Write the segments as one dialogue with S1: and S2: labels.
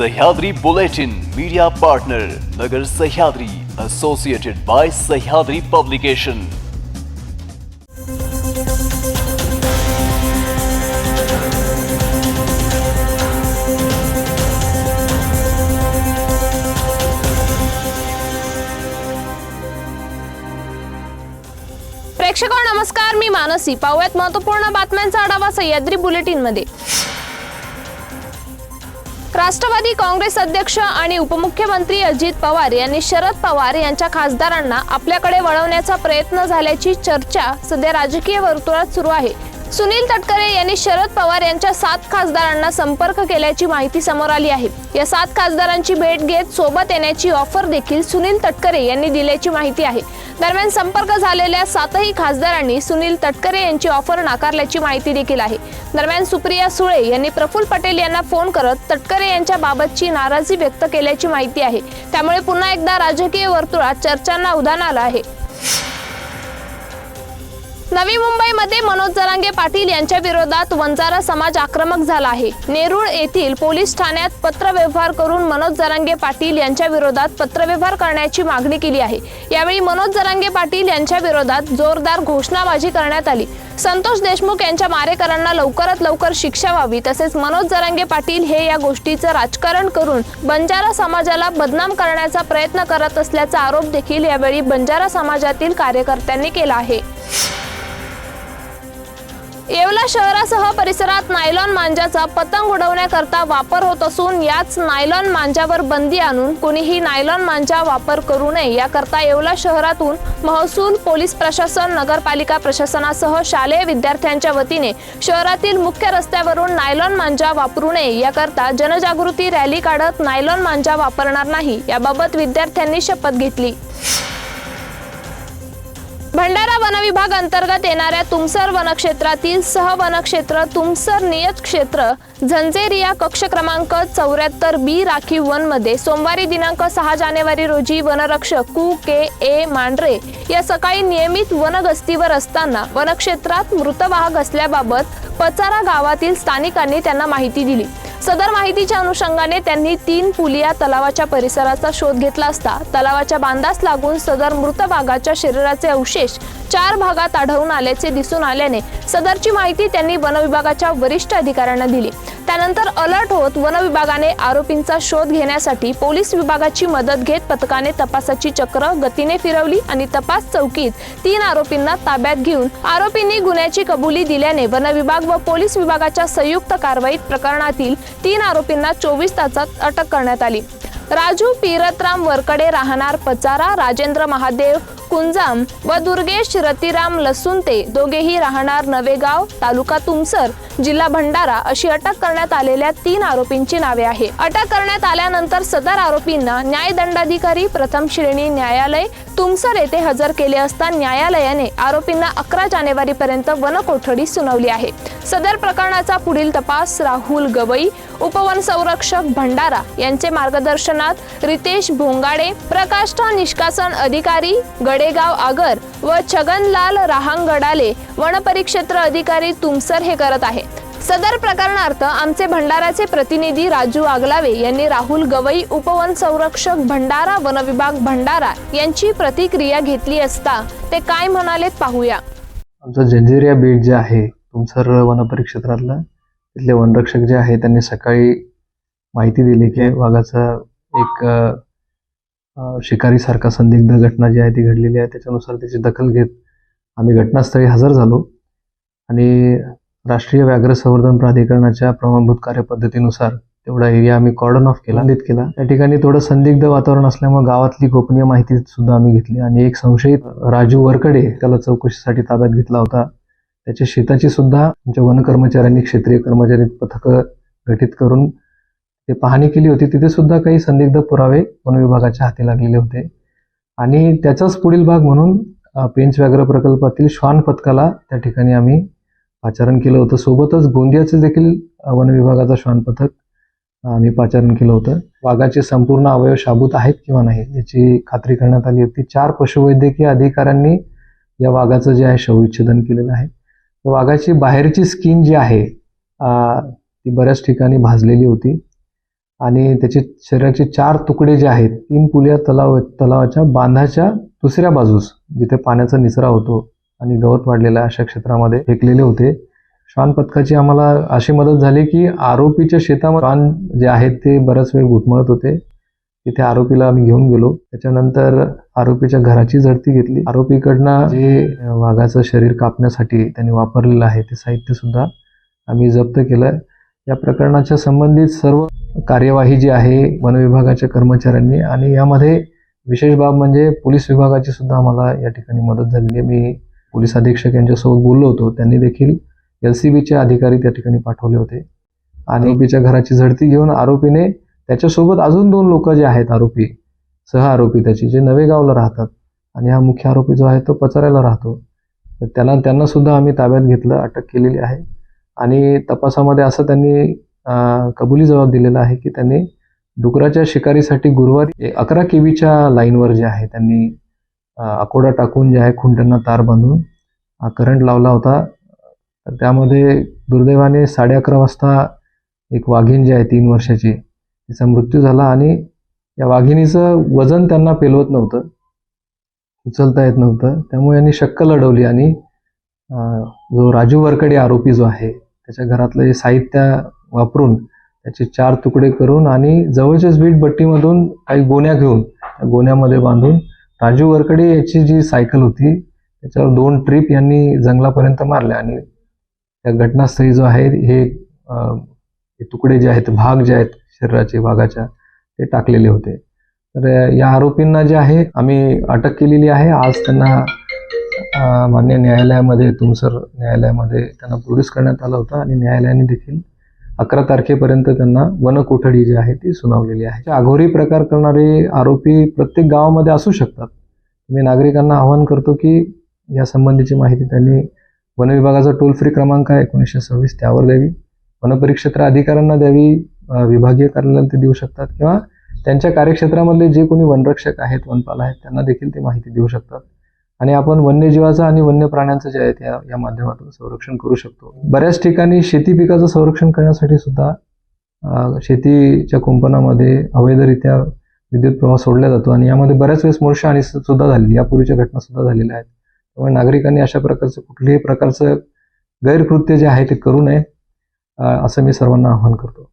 S1: Sahyadri Bulletin media partner Nagar Sahyadri associated by Sahyadri publication
S2: प्रेक्षक हो, नमस्कार. मी मानसी. पाहूयात महत्त्वपूर्ण बातम्यांचा आढावा सह्याद्री बुलेटिनमध्ये राष्ट्रवादी काँग्रेस अध्यक्ष आणि उपमुख्यमंत्री अजित पवार यांनी शरद पवार यांच्या खासदारांना आपल्याकडे वळवण्याचा प्रयत्न झाल्याची चर्चा सध्या राजकीय वर्तुळात सुरू आहे. सुनील तटकरे यांनी शरद पवार यांच्या सात खासदारांना संपर्क केल्याची माहिती समोर आली आहे. या सात खासदारांची भेट घेत सोबत येण्याची ऑफर देखील सुनील तटकरे यांनी दिल्याची माहिती आहे. दरम्यान संपर्क झालेल्या सातही खासदारांनी सुनील तटकरे यांची ऑफर नाकारल्याची माहिती देखील आहे. दरम्यान सुप्रिया सुळे यांनी प्रफुल्ल पटेल यांना फोन करत तटकरे यांच्या बाबतची नाराजी व्यक्त केल्याची माहिती आहे. त्यामुळे पुन्हा एकदा राजकीय वर्तुळात चर्चांना उधाण आलं आहे. नवी मुंबईमध्ये मनोज जरांगे पाटील यांच्या विरोधात वंजारा समाज आक्रमक झाला आहे. नेरूळ येथील पोलीस ठाण्यात पत्रव्यवहार करून मनोज जरांगे पाटील यांच्या विरोधात पत्रव्यवहार करण्याची मागणी केली आहे. यावेळी मनोज जरांगे पाटील यांच्या विरोधात जोरदार घोषणाबाजी करण्यात आली. संतोष देशमुख यांच्या मारेकरांना लवकरात लवकर शिक्षा व्हावी तसेच मनोज जरांगे पाटील हे या गोष्टीचं राजकारण करून बंजारा समाजाला बदनाम करण्याचा प्रयत्न करत असल्याचा आरोप देखील यावेळी बंजारा समाजातील कार्यकर्त्यांनी केला आहे. येवला शहरासह परिसरात नायलॉन मांजाचा पतंग उडवण्याकरता वापर होत असून याच नायलॉन मांजावर बंदी आणून कोणीही नायलॉन मांजा वापर करू नये. याकरता येवला शहरातून महसूल पोलीस प्रशासन नगरपालिका प्रशासनासह शालेय विद्यार्थ्यांच्या वतीने शहरातील मुख्य रस्त्यावरून नायलॉन मांजा वापरू नये. याकरता जनजागृती रॅली काढत नायलॉन मांजा वापरणार नाही. याबाबत विद्यार्थ्यांनी शपथ घेतली. भंडारा वनविभाग अंतर्गत येणाऱ्या तुमसर वनक्षेत्रातील सह वनक्षेत्र तुमसर नियत क्षेत्र झंझेरिया कक्ष क्रमांक चौऱ्याहत्तर बी राखीव वनमध्ये सोमवारी दिनांक सहा जानेवारी रोजी वनरक्षक कु के ए मांढरे या सकाळी नियमित वनगस्तीवर असताना वनक्षेत्रात मृतवाहक असल्याबाबत पचारा गावातील स्थानिकांनी त्यांना माहिती दिली. सदर माहितीच्या अनुषंगाने त्यांनी तीन पुलिया तलावाच्या परिसराचा शोध घेतला असता तलावाच्या बांधास लागून सदर मृत वाघाच्या शरीराचे अवशेष चार भागात आढळून आल्याचे दिसून आल्याने सदरची माहिती त्यांनी वनविभागाच्या वरिष्ठ अधिकाऱ्यांना दिली. त्यानंतर अलर्ट होत वनविभागाने आरोपींचा शोध घेण्यासाठी पोलीस विभागाची मदत घेत पथकाने तपासाची चक्र गतीने फिरवली आणि तपास चौकीत तीन आरोपींना ताब्यात घेऊन आरोपींनी गुन्ह्याची कबुली दिल्याने वनविभाग व पोलीस विभागाच्या संयुक्त कारवाईत प्रकरणातील तीन आरोपींना चोवीस तासात अटक करण्यात आली. राजू पीरतराम वरकडे राहणार पचारा राजेंद्र महादेव कुंजाम व दुर्गेश रतिराम लसुंते दोघेही राहणार नवेगाव तालुका तुमसर जिल्हा भंडारा अशी अटक करण्यात आलेल्या तीन आरोपींची नावे आहे. अटक करण्यात आल्यानंतर सदर आरोपींना न्यायदंडाधिकारी प्रथम श्रेणी न्यायालय तुमसर येथे हजर केले असता न्यायालयाने आरोपींना अकरा जानेवारी पर्यंत वनकोठडी सुनावली आहे. सदर प्रकरणाचा पुढील तपास राहुल गवई उपवन संरक्षक भंडारा यांचे मार्गदर्शनात रितेश भोंगाडे प्रकाष्ठा निष्कासन अधिकारी गडेगाव आगर व छगनलाल राहंगडाले वनपरिक्षेत्र अधिकारी तुमसर हे करत आहेत. सदर प्रकरणार्थ आमचे भंडाराचे प्रतिनिधी राजू आगलावे यांनी राहुल गवई उपवन संरक्षक भंडारा वनविभाग भंडारा यांची प्रतिक्रिया घेतली असता ते काय म्हणालेत पाहूया.
S3: आमचं जंजिरिया बीट जे आहे तुमसर वनपरिक्षेत्रातलं तिथले वनरक्षक जे आहे त्यांनी सकाळी माहिती दिली की वाघाचा एक शिकारीसारखा संदिग्ध घटना जी आहे ती घडलेली आहे त्याच्यानुसार त्याची दखल घेत आम्ही घटनास्थळी हजर झालो. आणि राष्ट्रीय व्याघ्र संवर्धन प्राधिकरणाच्या प्रमाणभूत कार्यपद्धतीनुसार तेवढा एरिया आम्ही कॉर्डन ऑफ केला बंदित केला. त्या ठिकाणी थोडं संदिग्ध वातावरण असल्यामुळे गावातली गोपनीय माहिती सुद्धा आम्ही घेतली आणि एक संशयित राजू वरकडे त्याला चौकशीसाठी ताब्यात घेतला होता. त्याच्या शेताची सुद्धा आमच्या वन कर्मचाऱ्यांनी क्षेत्रीय कर्मचारी पथकं गठीत करून ते पाहणी केली होती तिथे सुद्धा काही संदिग्ध पुरावे वन विभागाच्या हाती लागलेले होते. आणि त्याचाच पुढील भाग म्हणून पेंच व्याघ्र प्रकल्पातील श्वान पथकाला त्या ठिकाणी आम्ही पाचारण केलं होतं. सोबतच गोंदियाचं देखील वन विभागाचा श्वान पथक आम्ही पाचारण केलं होतं. वाघाचे संपूर्ण अवयव शाबूत आहेत किंवा नाही याची खात्री करण्यात आली होती. चार पशुवैद्यकीय अधिकाऱ्यांनी या वाघाचं जे आहे शवविच्छेदन केलेलं आहे. वाघाची बाहेरची स्किन जी आहे ती बऱ्याच ठिकाणी भाजलेली होती. आणि त्याचे शरीराचे चार तुकडे जे आहेत तीन पुलिया तलाव तलावाच्या बांधाच्या दुसऱ्या बाजूस जिथे पाण्याचा निचरा होतो आणि गवत वाढलेल्या अशा क्षेत्रामध्ये फेकलेले होते. श्वान पथकाची आम्हाला अशी मदत झाली की आरोपीच्या शेतामध्ये श्वान जे आहेत ते बराच वेळ घुटमळत होते. तिथे आरोपीला आम्ही घेऊन गेलो. त्याच्यानंतर आरोपीच्या घराची झडती घेतली. आरोपीकडनं जे वाघाचं शरीर कापण्यासाठी त्यांनी वापरलेलं आहे ते साहित्य सुद्धा आम्ही जप्त केलं. या प्रकरणाच्या संबंधित सर्व कार्यवाही जी आहे वन विभागाच्या कर्मचाऱ्यांनी आणि यामध्ये विशेष बाब म्हणजे पोलीस विभागाची सुद्धा आम्हाला या ठिकाणी मदत झालेली आहे. मी पोलीस अधीक्षक यांच्यासोबत बोललो होतो. त्यांनी देखील एल सी बीचे अधिकारी त्या ठिकाणी पाठवले होते. आणि आरोपीच्या घराची झडती घेऊन आरोपीने त्याच्यासोबत अजून दोन लोक जे आहेत आरोपी सह आरोपी त्याचे जे नवेगावला राहतात. आणि हा मुख्य आरोपी जो आहे तो पचाऱ्याला राहतो. तर त्याला त्यांना सुद्धा आम्ही ताब्यात घेतलं अटक केलेली आहे. आणि तपासामध्ये असं त्यांनी कबुली जबाब दिलेला आहे की त्यांनी डुकराच्या शिकारीसाठी गुरुवारी अकरा केवीच्या लाईनवर जे आहे त्यांनी अकोडा टाकून जे आहे खुंट्यांना तार बांधून करंट लावला होता. तर त्यामध्ये दुर्दैवाने साडे अकरा वाजता एक वाघीण जी आहे तीन वर्षाची तिचा मृत्यू झाला आणि या वाघिणीचं वजन त्यांना पेलवत नव्हतं उचलता येत नव्हतं. त्यामुळे यांनी शक्क लढवली आणि जो राजू वरकडे आरोपी जो आहे त्याच्या घरातलं हे साहित्य वापरून त्याचे चार तुकडे करून आणि जवळच्याच वीट भट्टीमधून काही गोण्या घेऊन त्या गोण्यामध्ये बांधून राजू वरकडे याची जी सायकल होती त्याच्यावर दोन ट्रिप यांनी जंगलापर्यंत मारल्या आणि त्या घटनास्थळी जो आहे हे तुकडे जे आहेत भाग जे आहेत शरीराचे भागाच्या ते टाकलेले होते. तर या आरोपींना जे आहे आम्ही अटक केलेली आहे. आज त्यांना मान्य न्यायालयामध्ये तुमसर न्यायालयामध्ये त्यांना प्रोड्यूस करण्यात आलं होतं आणि न्यायालयाने देखील अकरा तारखेपर्यंत त्यांना वनकोठडी जी आहे ती सुनावलेली आहे. आघोरी प्रकार करणारे आरोपी प्रत्येक गावामध्ये असू शकतात. मी नागरिकांना आवाहन करतो की या संबंधीची माहिती त्यांनी वन विभागाचा टोल फ्री क्रमांक आहे एकोणीसशे सव्वीस त्यावर द्यावी. वनपरिक्षेत्र अधिकाऱ्यांना द्यावी विभागीय कार्यालयाला ते देऊ शकतात किंवा त्यांच्या कार्यक्षेत्रामधले जे कोणी वनरक्षक आहेत वनपाल आहेत त्यांना देखील ते माहिती देऊ शकतात. आणि आपण वन्यजीवाचं आणि वन्य प्राण्यांचं जे आहे त्या या माध्यमातून संरक्षण करू शकतो. बऱ्याच ठिकाणी शेती पिकाचं संरक्षण करण्यासाठी सुद्धा शेतीच्या कुंपणामध्ये अवैधरित्या विद्युत प्रवाह सोडला जातो आणि यामध्ये बऱ्याच वेळेस मोर्चा आणि सुद्धा झालेली यापूर्वीच्या घटना सुद्धा झालेल्या आहेत. त्यामुळे नागरिकांनी अशा प्रकारचं कुठल्याही प्रकारचं गैरकृत्य जे आहे ते करू नये असं मी सर्वांना आवाहन करतो.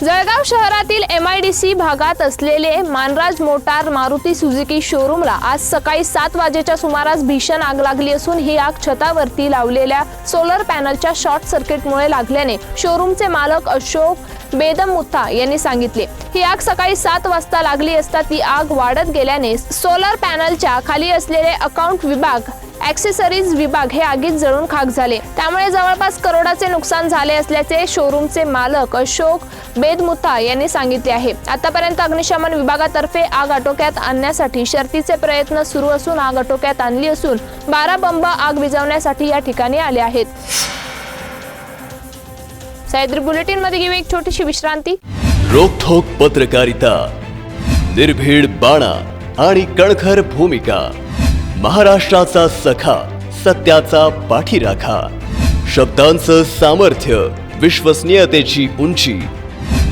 S2: जळगाव शहरातील एम आय डी सी भागात असलेले मानराज मोटार मारुती सुझुकी शोरूमला आज सकाळी सात वाजेच्या सुमारास भीषण आग लागली असून ही आग छतावरती लावलेल्या सोलर पॅनलच्या शॉर्ट सर्किटमुळे लागल्याने शोरूमचे मालक अशोक बेदमुत्ता यांनी सांगितले. ही आग सकाळी सात वाजता लागली असता ती आग वाढत गेल्याने सोलर पॅनलच्या खाली असलेले अकाउंट विभाग ॲक्सेसरीज विभाग हे आगीत जळून खाक झाले. त्यामुळे जवळपास करोडाचे नुकसान झाले असल्याचे शोरूमचे मालक अशोक बेदमुत्ता यांनी सांगितले आहे. आतापर्यंत अग्निशमन विभागातर्फे आग आटोक्यात आणण्यासाठी शर्तीचे प्रयत्न सुरू असून आग आटोक्यात आणली असून बारा बंब आग विझवण्यासाठी या ठिकाणी आले आहेत. सह्याद्री बुलेटिनमध्ये घेऊ एक छोटीशी विश्रांती.
S1: रोखोक पत्रकारिता निर्भीड बाणा आणि कणखर भूमिका महाराष्ट्राचा सखा सत्याचा पाठीराखा शब्दांचं सामर्थ्य विश्वसनीयतेची उंची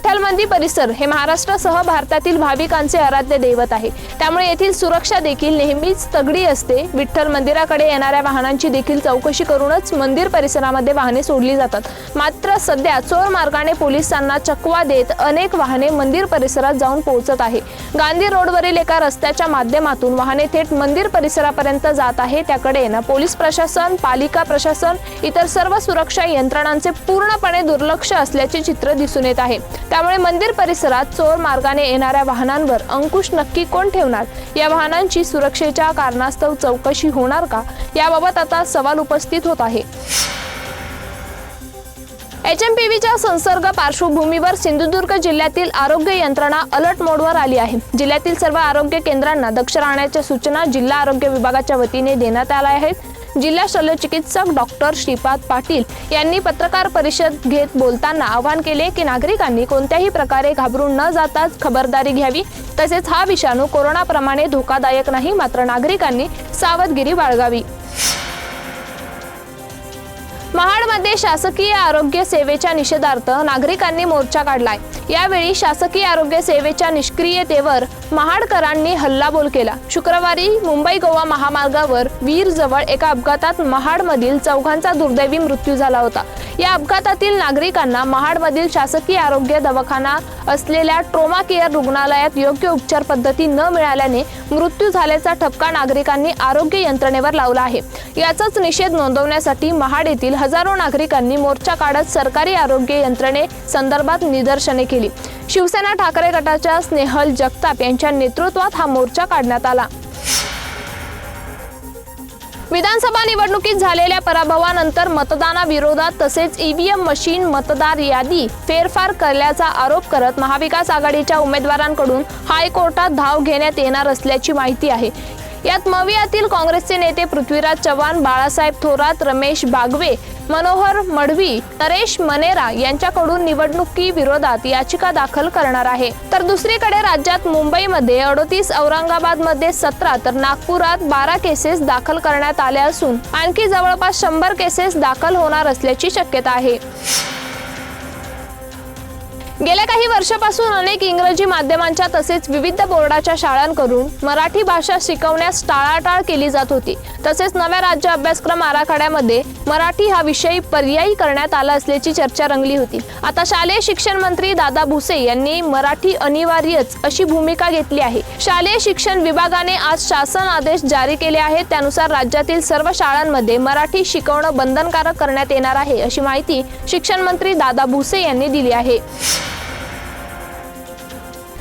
S2: विठ्ठल मंदिर परिसर हे महाराष्ट्रासह भारतातील भाविकांचे आराध्य दैवत आहे. त्यामुळे येथील सुरक्षा देखील नेहमीच तगडी असते. विठ्ठल मंदिराकडे येणाऱ्या वाहनांची देखील चौकशी करूनच मंदिर परिसरामध्ये वाहने सोडली जातात. मात्र सध्या चोर मार्गाने पोलिसांना चकवा देत अनेक वाहने मंदिर परिसरात जाऊन पोहोचत आहे. गांधी रोडवरील एका रस्त्याच्या माध्यमातून वाहने थेट मंदिर परिसरापर्यंत जात आहे. त्याकडे ना पोलीस प्रशासन पालिका प्रशासन इतर सर्व सुरक्षा यंत्रणांचे पूर्णपणे दुर्लक्ष असल्याचे चित्र दिसून येत आहे. त्यामुळे मंदिर परिसरात चोर मार्गाने येणाऱ्या वाहनांवर अंकुश नक्की कोण ठेवणार? या वाहनांची सुरक्षेच्या कारणास्तव चौकशी होणार का? याबाबत आता सवाल उपस्थित होत आहे. एच एम पी व्हीच्या संसर्ग पार्श्वभूमीवर सिंधुदुर्ग जिल्ह्यातील आरोग्य यंत्रणा अलर्ट मोडवर आली आहे. जिल्ह्यातील सर्व आरोग्य केंद्रांना दक्ष राहण्याच्या सूचना जिल्हा आरोग्य विभागाच्या वतीने देण्यात आल्या आहेत. जिल्हा शल्यचिकित्सक डॉक्टर श्रीपाद पाटील यांनी पत्रकार परिषद घेत बोलताना आवाहन केले की नागरिकांनी कोणत्याही प्रकारे घाबरून न जाताच खबरदारी घ्यावी. तसेच हा विषाणू कोरोनाप्रमाणे धोकादायक नाही मात्र नागरिकांनी सावधगिरी बाळगावी. महाडमध्ये शासकीय आरोग्य सेवेच्या निषेधार्थ नागरिकांनी मोर्चा काढलाय. यावेळी शासकीय आरोग्य सेवेच्या निष्क्रियतेवर महाडकरांनी हल्लाबोल केला. शुक्रवारी मुंबई गोवा महामार्गावर वीर जवळ एका अपघातात महाडमधील चौघांचा दुर्दैवी मृत्यू झाला होता. या अपघातातील नागरिकांना महाडमधील शासकीय आरोग्य दवाखाना असलेल्या ट्रोमा केअर रुग्णालयात योग्य उपचार पद्धती न मिळाल्याने मृत्यू झाल्याचा ठपका नागरिकांनी आरोग्य यंत्रणेवर लावला आहे. याचाच निषेध नोंदवण्यासाठी महाड येथील हजारो नागरिकांनी मोर्चा काढत सरकारी आरोग्य यंत्रणे संदर्भात निदर्शने केली. शिवसेना ठाकरे गटाच्या स्नेहल जगताप यांच्या नेतृत्वात हा मोर्चा काढण्यात आला. विधानसभा निवडणुकीत झालेल्या पराभवानंतर मतदानाविरोधात तसेच ईव्हीएम मशीन मतदार यादी फेरफार करल्याचा आरोप करत महाविकास आघाडीच्या उमेदवारांकडून हायकोर्टात धाव घेण्यात येणार असल्याची माहिती आहे. यात मवियातील काँग्रेसचे नेते पृथ्वीराज चव्हाण बाळासाहेब थोरात रमेश बागवे मनोहर मढवी नरेश मनेरा यांच्याकडून निवडणुकी विरोधात याचिका दाखल करणार आहे. तर दुसरीकडे राज्यात मुंबईमध्ये अडोतीस औरंगाबादमध्ये सतरा तर नागपुरात बारा केसेस दाखल करण्यात आल्या असून आणखी जवळपास शंभर केसेस दाखल होणार असल्याची शक्यता आहे. गेल्या काही वर्षापासून अनेक इंग्रजी माध्यमांच्या तसेच विविध बोर्डाच्या शाळांकडून मराठी भाषा शिकवण्यास टाळाटाळ केली जात होती. तसेच नव्या राज्य अभ्यासक्रम आराखड्यामध्ये मराठी हा विषय पर्यायी करण्यात आला असल्याची चर्चा रंगली होती. आता शालेय शिक्षण मंत्री दादा भुसे यांनी मराठी अनिवार्यच अशी भूमिका घेतली आहे. शालेय शिक्षण विभागाने आज शासन आदेश जारी केले आहेत. त्यानुसार राज्यातील सर्व शाळांमध्ये मराठी शिकवणं बंधनकारक करण्यात येणार आहे अशी माहिती शिक्षण मंत्री दादा भुसे यांनी दिली आहे.